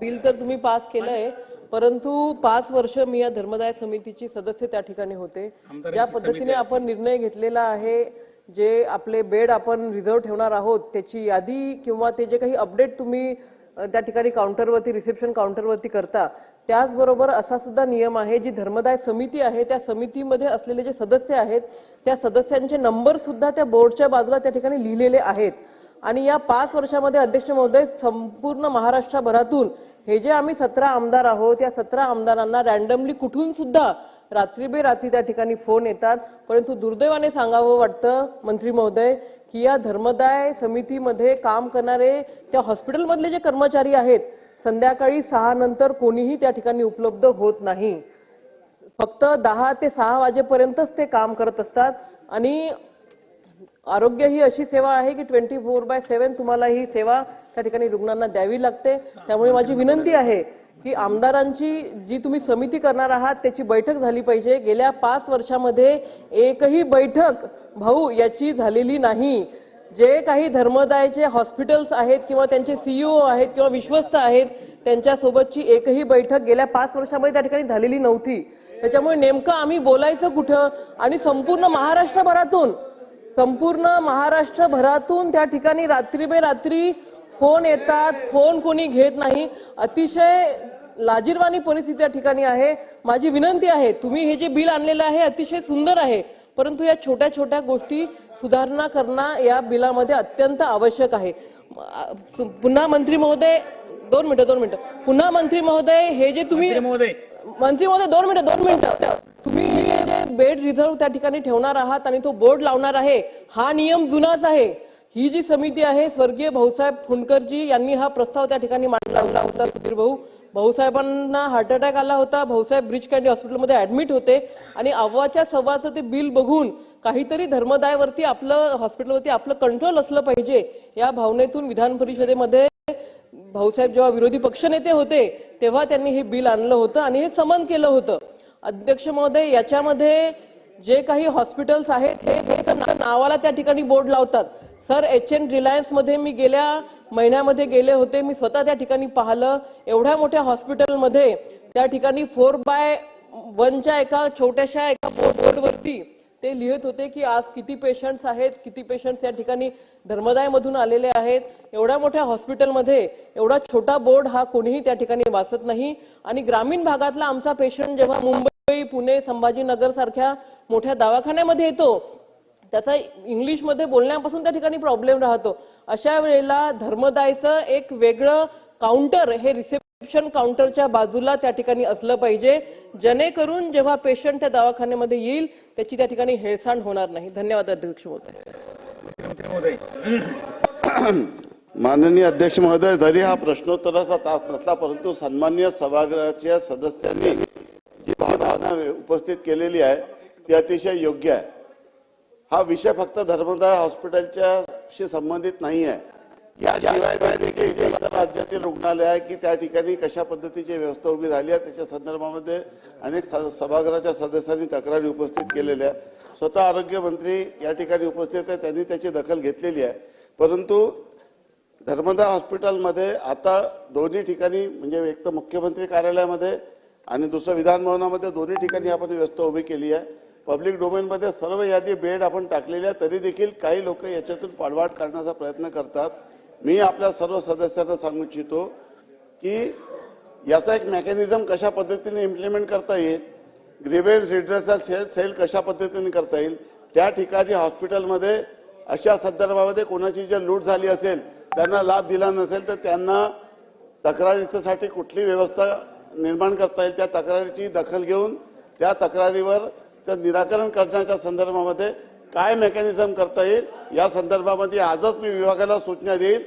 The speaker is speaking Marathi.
बिल तर तुम्ही पास केलंय परंतु पाच वर्ष मी या धर्मदाय समितीची सदस्य त्या ठिकाणी होते. ज्या पद्धतीने आपण निर्णय घेतलेला आहे जे आपले बेड आपण रिझर्व ठेवणार आहोत त्याची यादी किंवा ते जे काही अपडेट तुम्ही त्या ठिकाणी काउंटरवरती रिसेप्शन काउंटरवरती करता त्याचबरोबर असा सुद्धा नियम आहे जी धर्मदाय समिती आहे त्या समितीमध्ये असलेले जे सदस्य आहेत त्या सदस्यांचे नंबर सुद्धा त्या बोर्डच्या बाजूला त्या ठिकाणी लिहिलेले आहेत. आणि या पाच वर्षामध्ये अध्यक्ष महोदय संपूर्ण महाराष्ट्राभरातून हे जे आम्ही सतरा आमदार आहोत या सतरा आमदारांना रॅन्डमली कुठून सुद्धा रात्री बेरात्री त्या ठिकाणी फोन येतात. परंतु दुर्दैवाने सांगावं वाटतं मंत्री महोदय की या धर्मदाय समितीमध्ये काम करणारे त्या हॉस्पिटलमधले जे कर्मचारी आहेत संध्याकाळी सहा नंतर कोणीही त्या ठिकाणी उपलब्ध होत नाही. फक्त दहा ते सहा वाजेपर्यंतच ते काम करत असतात. आणि आरोग्य ही अशी सेवा आहे की ट्वेंटी फोर बाय सेव्हन तुम्हाला ही सेवा त्या ठिकाणी रुग्णांना द्यावी लागते. त्यामुळे माझी विनंती आहे की आमदारांची जी तुम्ही समिती करणार आहात त्याची बैठक झाली पाहिजे. गेल्या पाच वर्षामध्ये एकही बैठक भाऊ याची झालेली नाही. जे काही धर्मदायचे हॉस्पिटल्स आहेत किंवा त्यांचे सीईओ आहेत किंवा विश्वस्त आहेत त्यांच्यासोबतची एकही बैठक गेल्या पाच वर्षामध्ये त्या ठिकाणी झालेली नव्हती. त्याच्यामुळे नेमकं आम्ही बोलायचं कुठं आणि संपूर्ण महाराष्ट्रभरातून संपूर्ण महाराष्ट्रभरातून त्या ठिकाणी रात्री रात्री फोन येतात. फोन कोणी घेत नाही. अतिशय लाजीरवाणी परिस्थिती त्या ठिकाणी आहे. माझी विनंती आहे तुम्ही हे जे बिल आणलेलं आहे अतिशय सुंदर आहे. परंतु या छोट्या छोट्या गोष्टी सुधारणा करणं या बिलामध्ये अत्यंत आवश्यक आहे. पुन्हा मंत्री महोदय दोन मिनिटं दोन मिनिटं. पुन्हा मंत्री महोदय हे जे तुम्ही मंत्री महोदय दोन मिनिटं दोन मिनिटं. बेड रिझर्व त्या ठिकाणी ठेवणार आहात आणि तो बोर्ड लावणार आहे. हा नियम जुनाच आहे. ही जी समिती आहे स्वर्गीय भाऊसाहेब फुंडकरजी यांनी हा प्रस्ताव त्या ठिकाणी मांडला होता. सुधीर भाऊ. भाऊसाहेबांना हार्ट अटॅक आला होता. भाऊसाहेब ब्रिज कॅन्डी हॉस्पिटलमध्ये ऍडमिट होते. आणि अव्वाच्या सव्वाचं ते बिल बघून काहीतरी धर्मदायवरती आपलं हॉस्पिटलवरती आपलं कंट्रोल असलं पाहिजे या भावनेतून विधान परिषदेमध्ये भाऊसाहेब जेव्हा विरोधी पक्षनेते होते तेव्हा त्यांनी हे बिल आणलं होतं आणि हे समन केलं होतं. अध्यक्ष महोदय याच्यामध्ये जे काही हॉस्पिटल्स आहेत हे नावाला त्या ठिकाणी बोर्ड लावतात. सर एच एन रिलायन्समध्ये मी गेल्या महिन्यामध्ये गेले होते. मी स्वतः त्या ठिकाणी पाहिलं. एवढ्या मोठ्या हॉस्पिटलमध्ये त्या ठिकाणी फोर बाय वनच्या एका छोट्याशा एका बोर्डवरती ते लिहित होते की आज किती पेशंट्स आहेत किती पेशंट्स या ठिकाणी धर्मदायमधून आलेले आहेत. एवढ्या मोठ्या हॉस्पिटलमध्ये एवढा छोटा बोर्ड हा कोणीही त्या ठिकाणी वाचत नाही. आणि ग्रामीण भागातला आमचा पेशंट जेव्हा मुंबई पुणे संभाजीनगर सारख्या मोठ्या दवाखान्यामध्ये येतो त्याचा इंग्लिशमध्ये बोलण्यापासून त्या ठिकाणी प्रॉब्लेम राहतो. अशा वेळेला धर्मदायचं एक वेगळं काउंटर हे रिसेप्शन काउंटरच्या बाजूला त्या ठिकाणी असलं पाहिजे. जेणेकरून जेव्हा पेशंट त्या दवाखान्यामध्ये येईल त्याची त्या ठिकाणी हेळसांड होणार नाही. धन्यवाद अध्यक्ष महोदय. माननीय अध्यक्ष महोदय जरी हा प्रश्नोत्तराचा तास नसला परंतु सन्मान्य सभागृहाच्या सदस्यांनी जी भावना उपस्थित केलेली आहे ती अतिशय योग्य आहे. हा विषय फक्त धर्मदाय हॉस्पिटलच्याशी संबंधित नाही आहे याशिवाय राज्यातील रुग्णालय आहे की त्या ठिकाणी कशा पद्धतीची व्यवस्था उभी राहिली आहे त्याच्या संदर्भामध्ये अनेक स- सभागृहाच्या सदस्यांनी तक्रारी उपस्थित केलेल्या आहे स्वतः आरोग्यमंत्री या ठिकाणी उपस्थित आहे त्यांनी त्याची दखल घेतलेली आहे. परंतु धर्मदा हॉस्पिटलमध्ये आता दोन्ही ठिकाणी म्हणजे एक तर मुख्यमंत्री कार्यालयामध्ये आणि दुसरं विधानभवनामध्ये दोन्ही ठिकाणी आपण व्यवस्था उभी केली आहे. पब्लिक डोमेनमध्ये सर्व यादी बेड आपण टाकलेली आहे तरी देखील काही लोक याच्यातून पाडवाट करण्याचा प्रयत्न करतात. मी आपल्या सर्व सदस्यांना सांगू इच्छितो की याचा एक मेकॅनिझम कशा पद्धतीने इम्प्लिमेंट करता येईल ग्रीवेन्स रिड्रेसल सेल सेल कशा पद्धतीने करता येईल त्या ठिकाणी हॉस्पिटलमध्ये अशा संदर्भामध्ये कोणाची जर लूट झाली असेल त्यांना लाभ दिला नसेल तर त्यांना तक्रारीसाठी कुठली व्यवस्था निर्माण करता येईल त्या तक्रारीची दखल घेऊन त्या तक्रारीवर त्या निराकरण करण्याच्या संदर्भामध्ये काय मेकॅनिझम करता येईल? या संदर्भामध्ये आजच मी विभागाला सूचना देईल